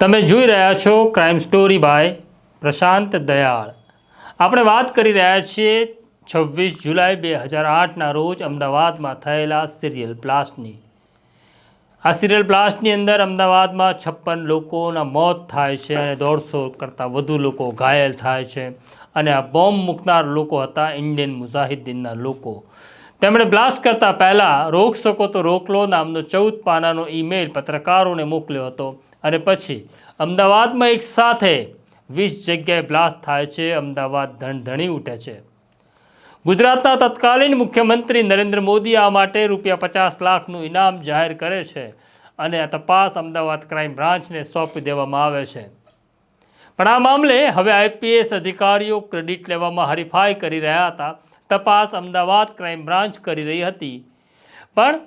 તમે જોઈ રહ્યા છો crime story by Prashant Dayal. આપણે વાત કરી રહ્યા છીએ છવ્વીસ જુલાઈ બે હજાર આઠના રોજ અમદાવાદમાં થયેલા સિરિયલ બ્લાસ્ટની. આ સિરિયલ બ્લાસ્ટની અંદર અમદાવાદમાં છપ્પન લોકોના મોત થાય છે અને દોઢસો કરતાં વધુ લોકો ઘાયલ થાય છે અને આ બોમ્બ મૂકનાર લોકો હતા ઇન્ડિયન મુઝાહિદ્દીનના લોકો. તેમણે બ્લાસ્ટ કરતાં પહેલાં રોક શકો તો રોકલો નામનો ચૌદ પાનાનો ઈમેલ પત્રકારોને મોકલ્યો હતો. અને પછી અમદાવાદમાં એક સાથે વીસ જગ્યાએ બ્લાસ્ટ થાય છે. અમદાવાદ ધણધણી ઉઠે છે. ગુજરાતના તત્કાલીન મુખ્યમંત્રી નરેન્દ્ર મોદી આ માટે રૂપિયા પચાસ લાખનું ઇનામ જાહેર કરે છે અને આ તપાસ અમદાવાદ ક્રાઇમ બ્રાન્ચને સોંપી દેવામાં આવે છે. પણ આ મામલે હવે આઈપીએસ અધિકારીઓ ક્રેડિટ લેવામાં હરીફાઈ કરી રહ્યા હતા. તપાસ અમદાવાદ ક્રાઇમ બ્રાન્ચ કરી રહી હતી. પણ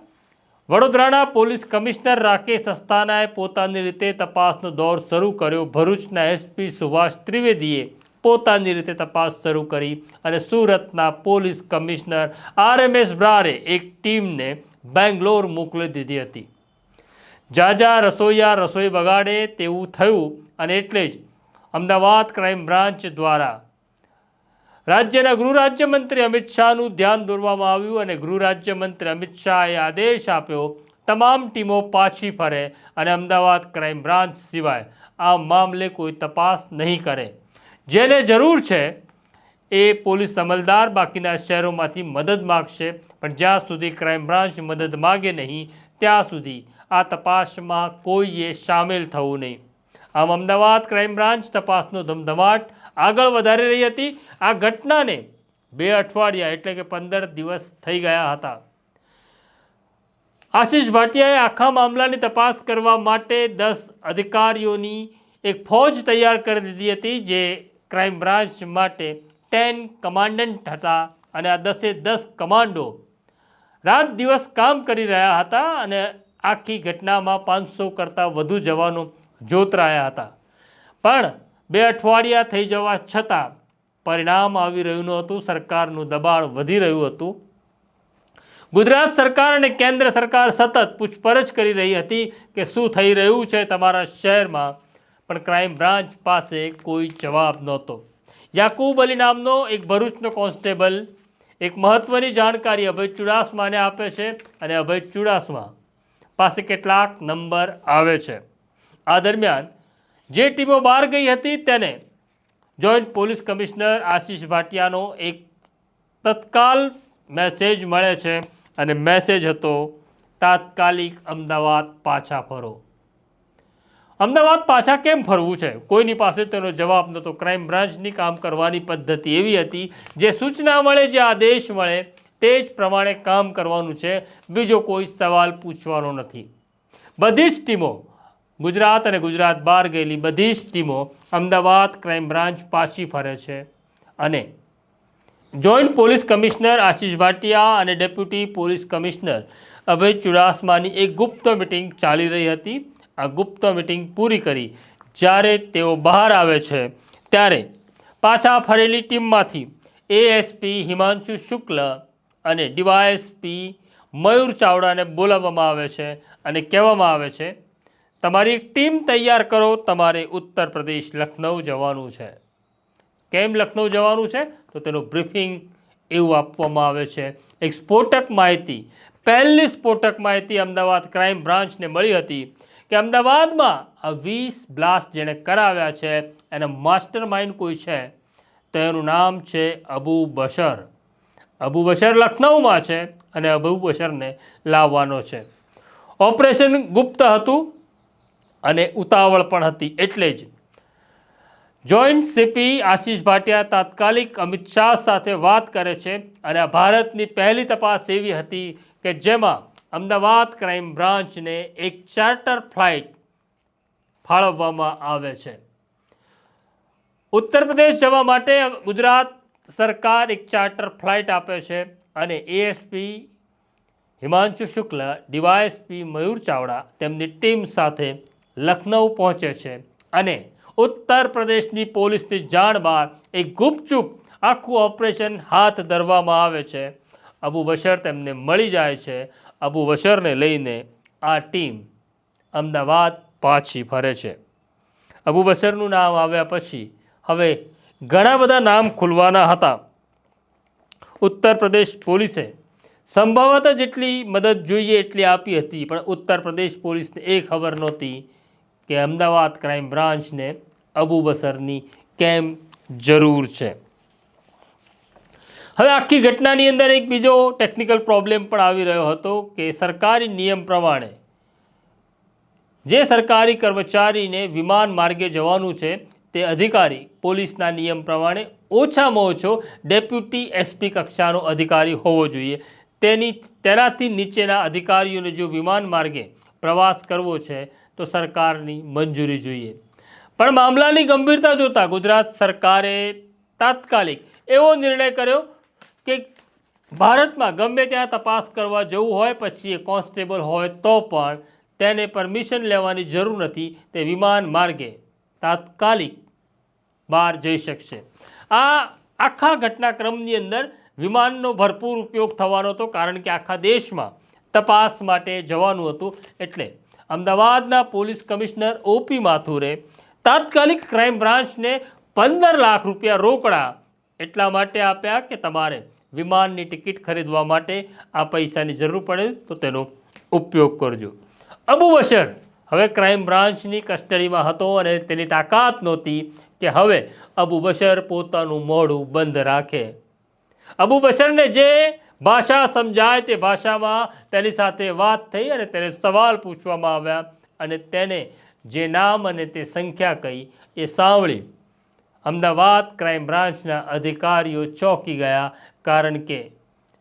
વડોદરાના પોલીસ કમિશનર રાકેશ અસ્થાનાએ પોતાની રીતે તપાસનો દોર શરૂ કર્યો. ભરૂચના એસપી સુભાષ ત્રિવેદીએ પોતાની રીતે તપાસ શરૂ કરી અને સુરતના પોલીસ કમિશનર આર એમ બ્રારે એક ટીમને બેંગ્લોર મોકલી દીધી હતી. જાજા રસોઈયા રસોઈ બગાડે તેવું થયું અને એટલે જ અમદાવાદ ક્રાઇમ બ્રાન્ચ દ્વારા રાજ્યના ગૃહ રાજ્યમંત્રી અમિત શાહનું ધ્યાન દોરવામાં આવ્યું અને ગૃહ રાજ્યમંત્રી અમિત શાહે આદેશ આપ્યો, તમામ ટીમો પાછી ફરે અને અમદાવાદ ક્રાઇમ બ્રાન્ચ સિવાય આ મામલે કોઈ તપાસ નહીં કરે. જેને જરૂર છે એ પોલીસ અમલદાર બાકીના શહેરોમાંથી મદદ માગશે, પણ જ્યાં સુધી ક્રાઇમ બ્રાન્ચ મદદ માગે નહીં, ત્યાં સુધી આ તપાસમાં કોઈએ સામેલ થવું નહીં. આમ અમદાવાદ ક્રાઇમ બ્રાન્ચ તપાસનો ધમધમાટ આગળ વધારી રહી હતી. આ ઘટનાને બે અઠવાડિયા એટલે કે પંદર દિવસ થઈ ગયા હતા. આશીષ ભાટિયાએ આખા મામલાની તપાસ કરવા માટે દસ અધિકારીઓની એક ફોજ તૈયાર કરી દીધી હતી, જે ક્રાઇમ બ્રાન્ચ માટે ટેન કમાન્ડન્ટ હતા અને આ દસે દસ કમાન્ડો રાત દિવસ કામ કરી રહ્યા હતા અને આખી ઘટનામાં પાંચસો કરતાં વધુ જવાનો જોતરાયા હતા. પણ બે અઠવાડિયા થઈ જવા છતાં પરિણામ આવી રહ્યું નહોતું સરકારનું દબાણ વધી રહ્યું હતું. ગુજરાત સરકાર અને કેન્દ્ર સરકાર સતત પૂછપરછ કરી રહી હતી કે શું થઈ રહ્યું છે તમારા શહેરમાં, પણ ક્રાઇમ બ્રાન્ચ પાસે કોઈ જવાબ નહોતો. યાકુબ અલી નામનો એક ભરૂચનો કોન્સ્ટેબલ એક મહત્ત્વની જાણકારી અભય ચુડાસમાને આપે છે અને અભય ચુડાસમા પાસે કેટલાક નંબર આવે છે. આ દરમિયાન જે ટીમો બહાર ગઈ હતી તેને જોઈન્ટ પોલીસ કમિશનર આશીષ ભાટિયાનો એક તત્કાલ મેસેજ મળે છે અને મેસેજ હતો, તાત્કાલિક અમદાવાદ પાછા ફરો. અમદાવાદ પાછા કેમ ફરવું છે? કોઈની પાસે તેનો જવાબ નહોતો. ક્રાઇમ બ્રાન્ચની કામ કરવાની પદ્ધતિ એવી હતી, જે સૂચના મળે, જે આદેશ મળે, તે જ પ્રમાણે કામ કરવાનું છે. બીજો કોઈ સવાલ પૂછવાનો નથી. બધી જ ટીમો ગુજરાત અને ગુજરાત બહાર ગયેલી બધી જ ટીમો અમદાવાદ, ક્રાઇમ બ્રાન્ચ પાછી ફરે છે. અને joint police commissioner Ashish Bhatia અને ડેપ્યુટી પોલીસ કમિશનર અભય ચુડાસમાની એક ગુપ્ત મિટિંગ ચાલી રહી હતી. આ ગુપ્ત મિટિંગ પૂરી કરી જ્યારે તેઓ બહાર આવે છે, ત્યારે પાછા ફરેલી ટીમમાંથી એએસપી હિમાંશુ શુક્લ અને ડીવાયએસપી મયુર ચાવડાને બોલાવવામાં આવે છે અને કહેવામાં આવે છે તમારી એક ટીમ તૈયાર કરો, તમારે ઉત્તર પ્રદેશ લખનઉ જવાનું છે. કેમ લખનઉ જવાનું છે? તો તેનું બ્રીફિંગ એવું આપવામાં આવે છે. એક સ્ફોટક માહિતી. પહેલી સ્ફોટક માહિતી અમદાવાદ ક્રાઇમ બ્રાન્ચને મળી હતી કે અમદાવાદમાં આ વીસ બ્લાસ્ટ જેણે કરાવ્યા છે, એના માસ્ટર માઇન્ડ કોઈ છે? તો એનું નામ છે અબુ બશર. અબુ બશર લખનઉમાં છે અને અબુ બશરને લાવવાનો છે. ઓપરેશન ગુપ્ત હતું. અને ઉતાવળ પણ હતી, એટલે જ. જોઈન્ટ સીપી આશીષ ભાટિયા તાત્કાલિક અમિત શાહ સાથે વાત કરે છે અને આ ભારતની પહેલી તપાસ એવી હતી કે જેમાં અમદાવાદ ક્રાઇમ બ્રાન્ચને એક ચાર્ટર ફ્લાઇટ ફાળવવામાં આવે છે. ઉત્તર પ્રદેશ જવા માટે ગુજરાત સરકાર એક ચાર્ટર ફ્લાઇટ આપે છે અને એએસપી હિમાંશુ શુક્લ ડીવાયએસપી મયુર ચાવડા તેમની ટીમ સાથે લખનઉ પહોંચે છે. અને ઉત્તર પ્રદેશની પોલીસની જાણ બહાર એક ગુપચુપ આખું ઓપરેશન હાથ ધરવામાં આવે છે. અબુ બશર તેમને મળી જાય છે. અબુ બશરને લઈને આ ટીમ અમદાવાદ પાછી ફરે છે. અબુ બશરનું નામ આવ્યા પછી હવે ઘણા બધા નામ ખુલવાના હતા. ઉત્તર પ્રદેશ પોલીસે સંભવત જેટલી મદદ જોઈએ એટલી આપી હતી, પણ ઉત્તર પ્રદેશ પોલીસને એ ખબર નહોતી કે અમદાવાદ ક્રાઇમ બ્રાન્ચને અબુ બસરની કેમ જરૂર છે? હવે આખી ઘટનાની અંદર એક બીજો ટેકનિકલ પ્રોબ્લેમ પણ આવી રહ્યો હતો કે સરકારી નિયમ પ્રમાણે જે સરકારી કર્મચારીને વિમાન માર્ગે જવાનું છે, તે અધિકારી પોલીસના નિયમ પ્રમાણે ઓછામાં ઓછો ડેપ્યુટી એસપી કક્ષાનો અધિકારી હોવો જોઈએ. તેની તેનાથી નીચેના અધિકારીઓને જો વિમાન માર્ગે પ્રવાસ કરવો છે તો સરકારની મંજૂરી જોઈએ. પણ મામલાની ગંભીરતા જોતાં ગુજરાત સરકારે તાત્કાલિક એવો નિર્ણય કર્યો કે ભારતમાં ગમે ત્યાં તપાસ કરવા જવું હોય, પછી એ કોન્સ્ટેબલ હોય તો પણ તેને પરમિશન લેવાની જરૂર નથી તે વિમાન માર્ગે તાત્કાલિક બહાર જઈ શકશે. આ આખા ઘટનાક્રમની અંદર વિમાનનો ભરપૂર ઉપયોગ થવાનો હતો કારણ કે આખા દેશમાં તપાસ માટે જવાનું હતું એટલે અમદાવાદના પોલીસ કમિશનર ઓપી માથુરે તાત્કાલિક ક્રાઇમ બ્રાન્ચને પંદર લાખ રૂપિયા રોકડા એટલા માટે આપ્યા કે તમારે વિમાનની ટિકિટ ખરીદવા માટે આ પૈસાની જરૂર પડે તો તેનો ઉપયોગ કરજો. અબુ બશર હવે ક્રાઇમ બ્રાન્ચની કસ્ટડીમાં હતો અને તેની તાકાત નહોતી કે હવે અબુ બશર પોતાનું મોઢું બંધ રાખે. અબુ બશરને જે ભાષા સમજાય તે ભાષામાં તેની સાથે વાત થઈ અને તેને સવાલ પૂછવામાં આવ્યા અને તેને જે નામ અને તે સંખ્યા કહી એ સાંભળી. અમદાવાદ ક્રાઇમ બ્રાન્ચના અધિકારીઓ ચોંકી ગયા કારણ કે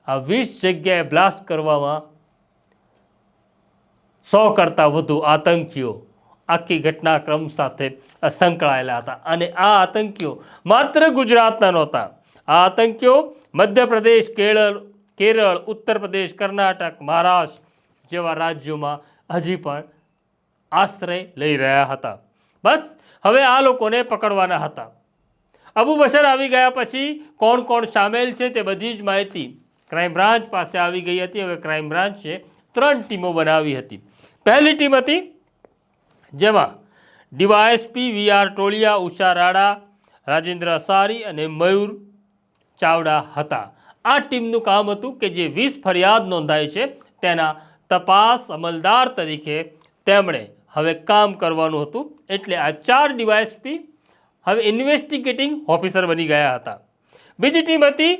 આ વીસ જગ્યાએ બ્લાસ્ટ કરવામાં સો કરતાં વધુ આતંકીઓ આખી ઘટનાક્રમ સાથે સંકળાયેલા હતા અને આ આતંકીઓ માત્ર ગુજરાતના નહોતા. આ આતંકીઓ મધ્યપ્રદેશ, કેરળ કેરળ, ઉત્તર પ્રદેશ, કર્ણાટક, મહારાષ્ટ્ર જેવા રાજ્યોમાં હજી પણ આશ્રય લઈ રહ્યા હતા. બસ, હવે આ લોકોને પકડવાના હતા. અબુ બશર આવી ગયા પછી કોણ કોણ સામેલ છે તે બધી જ માહિતી ક્રાઇમ બ્રાન્ચ પાસે આવી ગઈ હતી. હવે ક્રાઇમ બ્રાન્ચે ત્રણ ટીમો બનાવી હતી. પહેલી ટીમ હતી જેમાં DYSP V R Toliya Usha Rada Rajendra Asari અને મયુર ચાવડા હતા. આ ટીમનું કામ હતું કે જે વીસ ફરિયાદ નોંધાઈ છે તેના તપાસ અમલદાર તરીકે તેમણે હવે કામ કરવાનું હતું. એટલે આ ચાર ડીવાયએસપી હવે ઇન્વેસ્ટિગેટિંગ ઓફિસર બની ગયા હતા. બીજી ટીમ હતી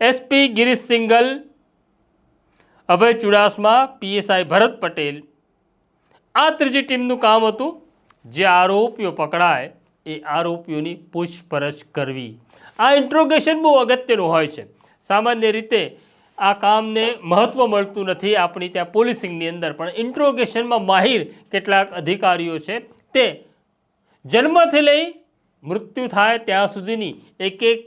એસપી ગિરીશ સિંગલ અભય ચુડાસમા, પીએસઆઈ ભરત પટેલ. આ ત્રીજી ટીમનું કામ હતું જે આરોપીઓ પકડાય એ આરોપીઓની પૂછપરછ કરવી. આ ઇન્ટ્રોગેશન બહુ અગત્યનું હોય છે. સામાન્ય રીતે આ કામને મહત્ત્વ મળતું નથી આપણી ત્યાં પોલીસિંગની અંદર, પણ ઇન્ટ્રોગેશનમાં માહિર કેટલાક અધિકારીઓ છે તે જન્મથી લઈ મૃત્યુ થાય ત્યાં સુધીની એક એક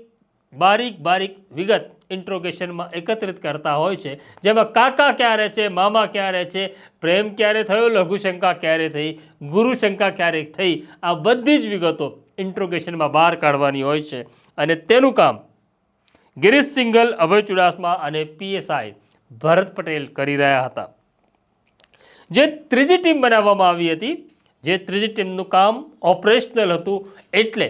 બારીક બારીક વિગત ઇન્ટ્રોગેશનમાં એકત્રિત કરતા હોય છે. જેમાં કાકા ક્યારે છે, મામા ક્યારે છે, પ્રેમ ક્યારે થયો, લઘુશંકા ક્યારે થઈ, ગુરુશંકા ક્યારે થઈ, આ બધી જ વિગતો ઇન્ટ્રોગેશનમાં બહાર કાઢવાની હોય છે. અને તેનું કામ ગિરીશ સિંગલ અભય ચુડાસમા અને પીએસઆઈ ભરત પટેલ કરી રહ્યા હતા. જે ત્રીજી ટીમ બનાવવામાં આવી હતી, જે ત્રીજી ટીમનું કામ ઓપરેશનલ હતું એટલે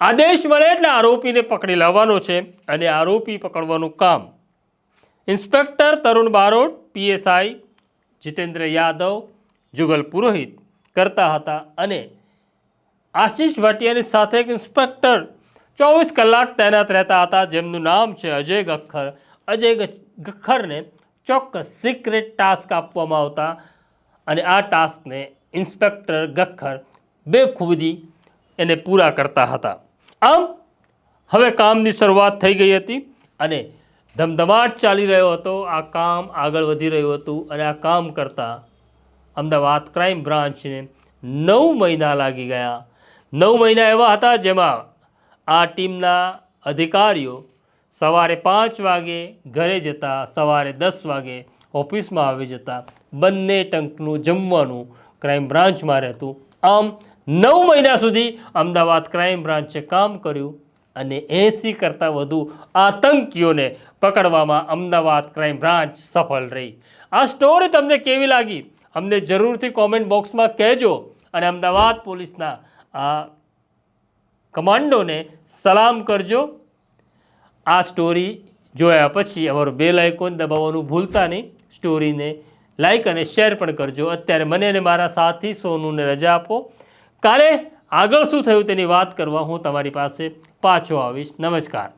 આદેશ મળે એટલે આરોપીને પકડી લાવવાનો છે અને આરોપી પકડવાનું કામ. ઇન્સ્પેક્ટર તરુણ બારોટ પીએસઆઈ જીતેન્દ્ર યાદવ, જુગલ પુરોહિત કરતા હતા અને આશીષ ભાટિયાની સાથે એક ઇન્સ્પેક્ટર ચોવીસ કલાક તૈનાત રહેતા હતા, જેમનું નામ છે અજય ગખ્ખર અજય ગખ્ખરને ચોક્કસ સિક્રેટ ટાસ્ક આપવામાં આવતા અને આ ટાસ્કને ઇન્સ્પેક્ટર ગખ્ખર બેખૂબી એને પૂરા કરતા હતા. આમ, હવે કામની શરૂઆત થઈ ગઈ હતી અને ધમધમાટ ચાલી રહ્યો હતો. આ કામ આગળ વધી રહ્યું હતું અને આ કામ કરતાં અમદાવાદ ક્રાઇમ બ્રાન્ચને નવ મહિના લાગી ગયા. નવ મહિના એવા હતા જેમાં આ ટીમના અધિકારીઓ સવારે પાંચ વાગે ઘરે જતા, સવારે દસ વાગે ઓફિસમાં આવી જતા. બંને ટંકનું જમવાનું ક્રાઇમ બ્રાન્ચમાં રહેતું. આમ નવ મહિના સુધી અમદાવાદ ક્રાઇમ બ્રાન્ચે કામ કર્યું અને એંસી કરતાં વધુ આતંકીઓને પકડવામાં અમદાવાદ ક્રાઇમ બ્રાન્ચ સફળ રહી. આ સ્ટોરી તમને કેવી લાગી? અમને જરૂરથી કોમેન્ટ બોક્સમાં કહેજો અને અમદાવાદ પોલીસના આ કમાન્ડોને સલામ કરજો. આ સ્ટોરી જોયા પછી અમારું બેલ આઇકોન દબાવવાનું ભૂલતા નહીં. સ્ટોરીને લાઇક અને શેર પણ કરજો. અત્યારે મને અને મારા સાથી સોનુને રજા આપો. કાલે આગળ શું થયું તેની વાત કરવા હું તમારી પાસે પાછો આવીશ. નમસ્કાર.